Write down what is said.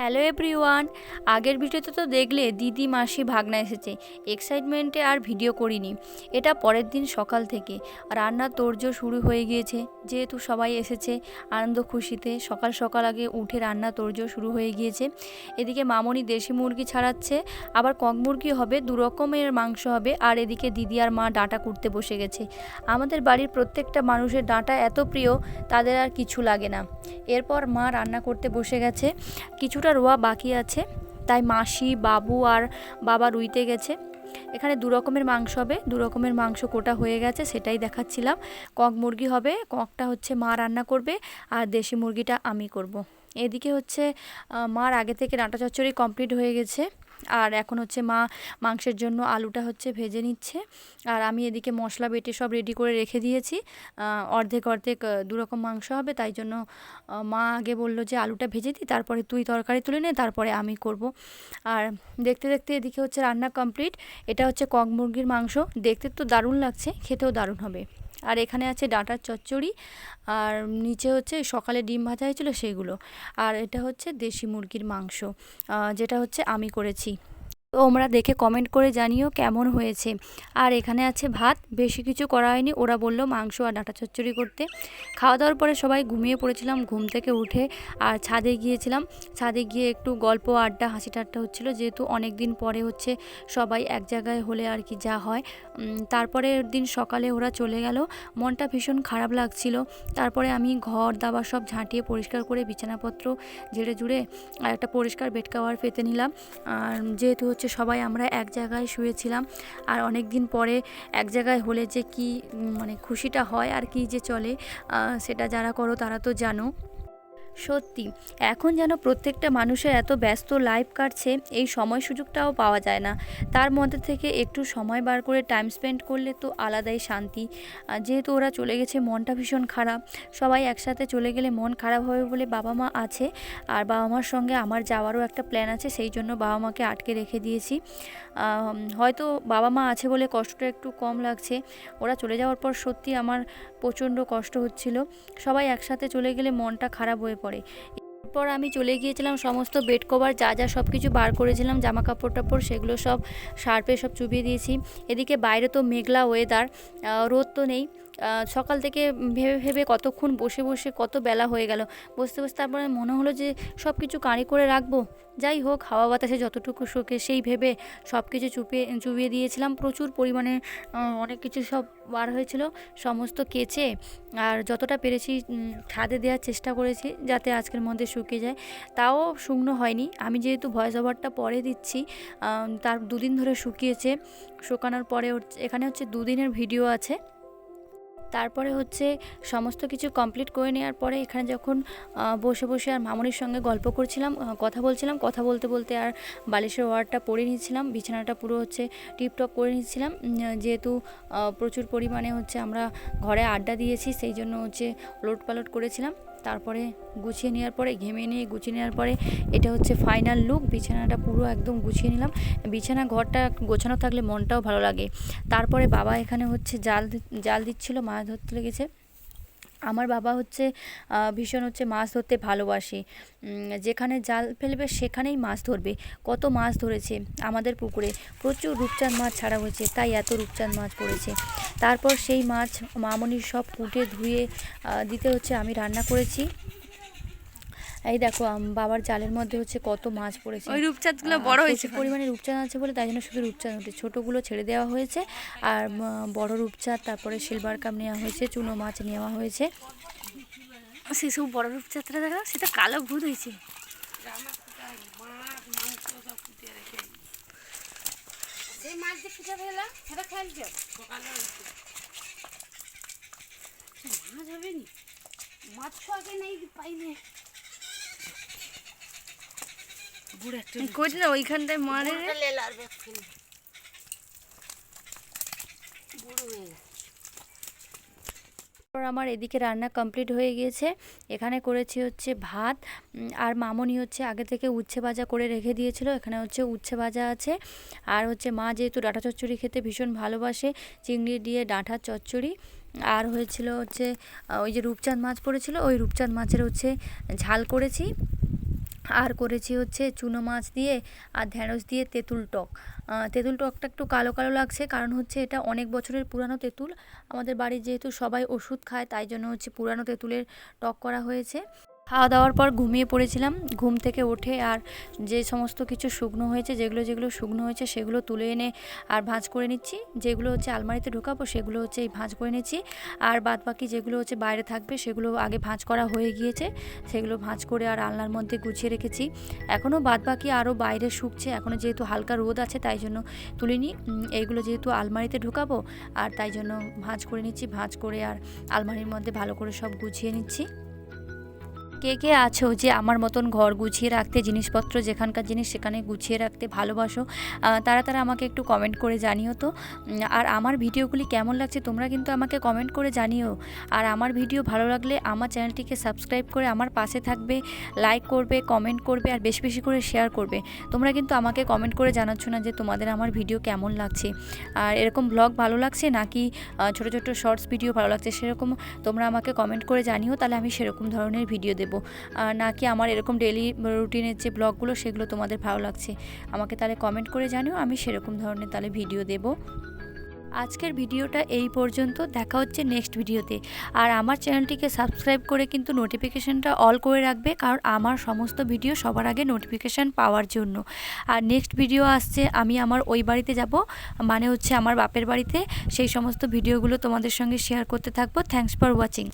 Hello everyone, আগের ভিডিওতে তো দেখলে দিদি, মাসি, ভাগনা এসেছে। এক্সাইটমেন্টে আর ভিডিও করিনি। এটা পরের দিন সকাল থেকে। রান্নার তোর্য শুরু হয়ে গিয়েছে। যেহেতু সবাই এসেছে আনন্দ খুশিতে, সকাল সকাল আগে উঠে রান্না তোড়জোড় শুরু হয়ে গিয়েছে। এদিকে মামনি দেশি মুরগি ছাড়াচ্ছে, আবার কক মুরগি হবে, দু রকমের মাংস হবে, আর এদিকে দিদি আর মা ডাঁটা কুটতে বসে গেছে। আমাদের বাড়ির প্রত্যেকটা মানুষের ডাঁটা এত প্রিয়, তাদের আর কিছু লাগে না। এরপর মা রান্না করতে বসে গেছে। কিছুটা রোয়া বাকি আছে। তাই মাসি, বাবু আর বাবা রুইতে গেছে। এখানে দু রকমের মাংস হবে। দু রকমের মাংস কোটা হয়ে গেছে, সেটাই দেখাচ্ছিলাম। কক মুরগি হবে, ককটা হচ্ছে মা রান্না করবে আর দেশি মুরগিটা আমি করব। এদিকে হচ্ছে মার আগে থেকে ডাঁটা চচ্চড়ি কমপ্লিট হয়ে গেছে। আর এখন হচ্ছে মা মাংসের জন্য আলুটা হচ্ছে ভেজে নিচ্ছে। আর আমি এদিকে মশলা বেটে সব রেডি করে রেখে দিয়েছি। অর্ধেক অর্ধেক আহ, দু রকম মাংস হবে তাই জন্য মা আগে বলল যে আলুটা ভেজে দিই তারপরে তুই তরকারি তুলে নে তারপরে আমি করব। আর দেখতে দেখতে এদিকে হচ্ছে রান্না কমপ্লিট এটা হচ্ছে কক মুরগির মাংস। দেখতে তো দারুণ লাগছে খেতেও দারুণ হবে। আর এখানে আছে ডাঁটার চচ্চড়ি, আর নিচে হচ্ছে সকালে ডিম ভাজা হয়েছিল সেগুলো। আর এটা হচ্ছে দেশি মুরগির মাংস যেটা হচ্ছে আমি করেছি। তোমরা দেখে কমেন্ট করে জানিও কেমন হয়েছে। আর এখানে আছে ভাত, বেশি কিছু করা হয়নি। ওরা বলল মাংস আর ডাঁটা চচ্চড়ি করতে। খাওয়া দাওয়ার পরে সবাই ঘুমিয়ে পড়েছিলাম, ঘুম থেকে উঠে আর ছাদে গিয়েছিলাম। ছাদে গিয়ে একটু গল্প, আড্ডা হাসি ঠাট্টা হচ্ছিল। যেহেতু অনেক দিন পরে হচ্ছে সবাই এক জায়গায় হলে আর কি যা হয়। তারপরের দিন সকালে ওরা চলে গেল। মনটা ভীষণ খারাপ লাগছিল। তারপরে আমি ঘর, দাবার সব ঝাঁটিয়ে পরিষ্কার করে বিছানাপত্র ঝেড়ে জুড়ে আর একটা পরিষ্কার বেড কাভার পেতে নিলাম। আর যেহেতু হচ্ছে সবাই আমরা এক জায়গায় শুয়েছিলাম আর অনেক দিন পরে এক জায়গায় হলে যে কি মানে খুশিটা হয় আর কি যে চলে সেটা যারা করো তারা তো জানো। সত্যি, এখন যেন প্রত্যেকটা মানুষের এত ব্যস্ত লাইফ কাটছে, এই সময় সুযোগটাও পাওয়া যায় না। তার মধ্যে থেকে একটু সময় বার করে টাইম স্পেন্ড করলে তো আলাদাই শান্তি। যেহেতু ওরা চলে গেছে, মনটা ভীষণ খারাপ। সবাই একসাথে চলে গেলে মন খারাপ হবে বলে বাবা মা আছে। আর বাবা মার সঙ্গে আমার যাওয়ারও একটা প্ল্যান আছে, সেই জন্য বাবা মাকে আটকে রেখে দিয়েছি। হয়তো বাবা মা আছে বলে কষ্টটা একটু কম লাগছে। ওরা চলে যাওয়ার পর সত্যি আমার প্রচণ্ড কষ্ট হচ্ছিল। সবাই একসাথে চলে গেলে মনটা খারাপ হয়ে পড়ে। এরপর আমি চলে গিয়েছিলাম, সমস্ত বেড কভার যা যা সব কিছু বার করেছিলাম জামা কাপড় টাপড়, সেগুলো সব সার্পে সব চুবিয়ে দিয়েছি। এদিকে বাইরে তো মেঘলা ওয়েদার রোদ তো নেই। সকাল থেকে ভেবে ভেবে কতক্ষণ বসে বসে কত বেলা হয়ে গেল। বসতে বসতে তারপরে মনে হলো যে সব কিছু কাঁড়ি করে রাখব। যাই হোক, হাওয়া বাতাসে যতটুকু শোকে সেই ভেবে সব কিছু চুপিয়ে চুবিয়ে দিয়েছিলাম। প্রচুর পরিমাণে অনেক কিছু সব বার হয়েছিল, সমস্ত কেচে আর যতটা পেরেছি ছাদে দেওয়ার চেষ্টা করেছি যাতে আজকের মধ্যে শুকিয়ে যায়। তাও শুকনো হয়নি। আমি যেহেতু ভয়েস ওভারটা পরে দিচ্ছি তার দুদিন ধরে শুকিয়েছে। শুকানোর পরে এখানে হচ্ছে দুদিনের ভিডিও আছে। তারপরে হচ্ছে সমস্ত কিছু কমপ্লিট করে নেওয়ার পরে এখানে যখন বসে বসে আর মামনির সঙ্গে গল্প করছিলাম কথা বলছিলাম, কথা বলতে বলতে আর বালিশের ওয়ারটা পরে নিয়েছিলাম, বিছানাটা পুরো হচ্ছে টিপটপ করে নিয়েছিলাম যেহেতু প্রচুর পরিমাণে হচ্ছে আমরা ঘরে আড্ডা দিয়েছি, সেই জন্য হচ্ছে লোট পালট করেছিলাম। তারপরে গুছিয়ে নেওয়ার পরে ঘেমে নিয়ে গুছিয়ে নেওয়ার পরে, এটা হচ্ছে ফাইনাল লুক বিছানাটা পুরো একদম গুছিয়ে নিলাম। বিছানা ঘরটা গোছানো থাকলে মনটাও ভালো লাগে। তারপরে বাবা এখানে হচ্ছে জাল জাল দিচ্ছিল, মাছ ধরতে লেগেছে। আমার বাবা হচ্ছে ভীষণ হচ্ছে মাছ ধরতে ভালোবাসে। যেখানে জাল ফেলবে সেখানেই মাছ ধরবে। কত মাছ ধরেছে আমাদের পুকুরে। প্রচুর রূপচাঁদ মাছ ছাড়া হয়েছে, তাই এত রূপচাঁদ মাছ পড়েছে। তারপর সেই মাছ মামনির সব কুটে ধুয়ে দিতে হচ্ছে আমি রান্না করেছি। এই দেখো বাবার জালের মধ্যে হচ্ছে কত মাছ পড়েছে। ওই রূপচাঁদগুলো বড় হয়েছে। প্রচুর পরিমাণে রূপচাঁদ আছে বলে তাই জন্য শুধু রূপচাঁদ হচ্ছে ছোটোগুলো ছেড়ে দেওয়া হয়েছে। আর বড় রূপচাঁদ তারপরে সিলভার কাপ নেওয়া হয়েছে চুনো মাছ নেওয়া হয়েছে। সেসব বড় রূপচাঁদটা দেখা সেটা কালো ভূত হয়েছে। সেই মাছ দিয়ে পিঠা ফেলা সেটা খেলছো মাছ হবে নি মাছ তো আগে নেই পাইলে না ওইখানটায় মারে তারপর আমার এদিকে রান্না কমপ্লিট হয়ে গিয়েছে। এখানে করেছি হচ্ছে ভাত আর মামনি হচ্ছে আগে থেকে উচ্ছে ভাজা করে রেখে দিয়েছিল। এখানে হচ্ছে উচ্ছে ভাজা আছে। আর হচ্ছে মা যেহেতু ডাঁটা চচ্চড়ি খেতে ভীষণ ভালোবাসে চিংড়ি দিয়ে ডাঁটা চচ্চড়ি। আর হয়েছিল হচ্ছে ওই যে রূপচাঁদ মাছ পড়েছিল ওই রূপচাঁদ মাছের হচ্ছে ঝাল করেছি। আর করেছি হচ্ছে চুনো মাছ দিয়ে আর ঢ্যাঁড়স দিয়ে তেঁতুল টক। তেঁতুল টকটা একটু কালো কালো লাগছে, কারণ হচ্ছে এটা অনেক বছরের পুরানো তেঁতুল। আমাদের বাড়ি যেহেতু সবাই ওষুধ খায়, তাই জন্য হচ্ছে পুরানো তেঁতুলের টক করা হয়েছে। খাওয়া দাওয়ার পর ঘুমিয়ে পড়েছিলাম। ঘুম থেকে উঠে আর যে সমস্ত কিছু শুকনো হয়েছে, যেগুলো যেগুলো শুকনো হয়েছে সেগুলো তুলে এনে আর ভাঁজ করে নিচ্ছি। যেগুলো হচ্ছে আলমারিতে ঢোকাবো সেগুলো হচ্ছে এই ভাঁজ করে নিচ্ছি। আর বাদ বাকি যেগুলো হচ্ছে বাইরে থাকবে সেগুলো আগে ভাঁজ করা হয়ে গিয়েছে। সেগুলো ভাঁজ করে আর আলনার মধ্যে গুছিয়ে রেখেছি। এখনও বাদ বাকি আরও বাইরে শুকছে। এখনও যেহেতু হালকা রোদ আছে তাই জন্য তুলিনি এইগুলো যেহেতু আলমারিতে ঢোকাবো আর তাই জন্য ভাঁজ করে নিচ্ছি। ভাঁজ করে আর আলমারির মধ্যে ভালো করে সব গুছিয়ে নিচ্ছি। কে কে আছো যে আমার মতন ঘর গুছিয়ে রাখতে, জিনিসপত্র যেখানকার জিনিস সেখানে গুছিয়ে রাখতে ভালোবাসো তারা তারা আমাকে একটু কমেন্ট করে জানিও তো। আর আমার ভিডিওগুলি কেমন লাগছে তোমরা কিন্তু আমাকে কমেন্ট করে জানিও। আর আমার ভিডিও ভালো লাগলে আমার চ্যানেলটিকে সাবস্ক্রাইব করে আমার পাশে থাকবে লাইক করবে কমেন্ট করবে আর বেশি বেশি করে শেয়ার করবে। তোমরা কিন্তু আমাকে কমেন্ট করে জানাচ্ছ না যে তোমাদের আমার ভিডিও কেমন লাগছে। আর এরকম ব্লগ ভালো লাগছে নাকি ছোট ছোট শর্টস ভিডিও ভালো লাগছে সেরকম তোমরা আমাকে কমেন্ট করে জানিও, তাহলে আমি সেরকম ধরনের ভিডিও দেবো। আর নাকি আমার এরকম ডেলি রুটিনের যে ব্লগগুলো, সেগুলো তোমাদের ভালো লাগছে, আমাকে তাহলে কমেন্ট করে জানিও, আমি সেরকম ধরনের তাহলে ভিডিও দেবো। আজকের ভিডিওটা এই পর্যন্ত, দেখা হচ্ছে নেক্সট ভিডিওতে আর আমার চ্যানেলটিকে সাবস্ক্রাইব করে কিন্তু নোটিফিকেশানটা অল করে রাখবে, কারণ আমার সমস্ত ভিডিও সবার আগে নোটিফিকেশান পাওয়ার জন্য। আর নেক্সট ভিডিও আসছে, আমি আমার ওই বাড়িতে যাব মানে হচ্ছে আমার বাপের বাড়িতে। সেই সমস্ত ভিডিওগুলো তোমাদের সঙ্গে শেয়ার করতে থাকব। Thanks for watching